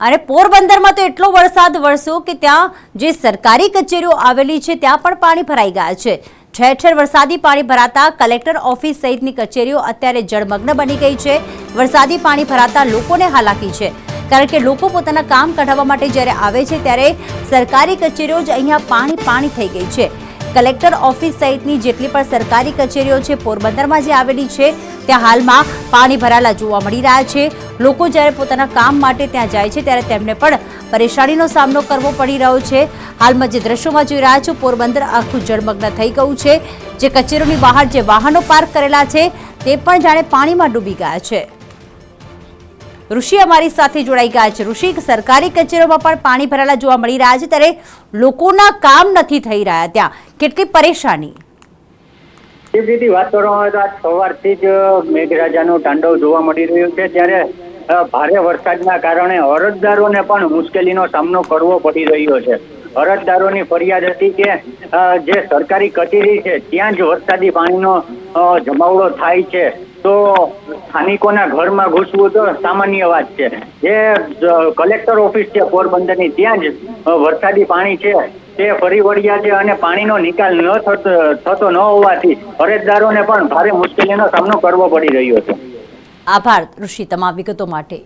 અને પોરબંદરમાં તો એટલો વરસાદ વરસ્યો કે ત્યાં જે સરકારી કચેરીઓ આવેલી છે, ત્યાં પણ પાણી ભરાઈ ગયા છે. ઠેર ઠેર વરસાદી પાણી ભરાતા કલેક્ટર ઓફિસ સહિતની કચેરીઓ અત્યારે જળમગ્ન બની ગઈ છે. વરસાદી પાણી ભરાતા લોકોને હાલાકી છે. કારણ કે લોકો પોતાના કામ કઢાવવા માટે જ્યારે આવે છે, ત્યારે સરકારી કચેરીઓ જ અહીંયા પાણી પાણી થઈ ગઈ છે. કલેક્ટર ઓફિસ સહિતની જેટલી પણ સરકારી કચેરીઓ છે, પોરબંદરમાં જે આવેલી છે, ત્યાં હાલમાં પાણી ભરાયેલા જોવા મળી રહ્યા છે. લોકો જ્યારે પોતાના કામ માટે ત્યાં જાય છે, ત્યારે તેમને પણ પરેશાનીનો સામનો કરવો પડી રહ્યો છે. હાલમાં જે દ્રશ્યોમાં જોઈ રહ્યા છો, પોરબંદર આખું જળમગ્ન થઈ ગયું છે. જે કચેરીઓની બહાર જે વાહનો પાર્ક કરેલા છે, તે પણ જાણે પાણીમાં ડૂબી ગયા છે. ઋષિ અમારી સાથે જોડાઈ ગયા છે. ઋષિ, સરકારી કચેરીઓમાં પણ પાણી ભરાયેલા જોવા મળી રહ્યા છે. ત્યારે લોકોના કામ નથી થઈ રહ્યા ત્યાં. કેટલી પરેશાની? વાત કરવામાં આવે તો આજ સવારથી જ મેઘરાજાનું તાંડવ જોવા મળી રહ્યું છે. ત્યારે ભારે વરસાદના કારણે અરજદારોને પણ મુશ્કેલીનો સામનો કરવો પડી રહ્યો છે. અરજદારોની ફરિયાદ હતી કે જે સરકારી કચેરી છે, ત્યાં જ વરસાદી પાણીનો જમાવડો થાય છે. તો સ્થાનિકોના ઘરમાં ઘૂસવું તો સામાન્ય વાત છે. જે કલેક્ટર ઓફિસ છે, પોરબંદરની, ત્યાં જ વરસાદી પાણી છે. તે ફરી વળ્યા છે અને પાણીનો નિકાલ ન થતો થતો ન હોવાથી અરજદારોને પણ ભારે મુશ્કેલીનો સામનો કરવો પડી રહ્યો છે. આભાર, ઋષિ, તમામ વિગતો માટે.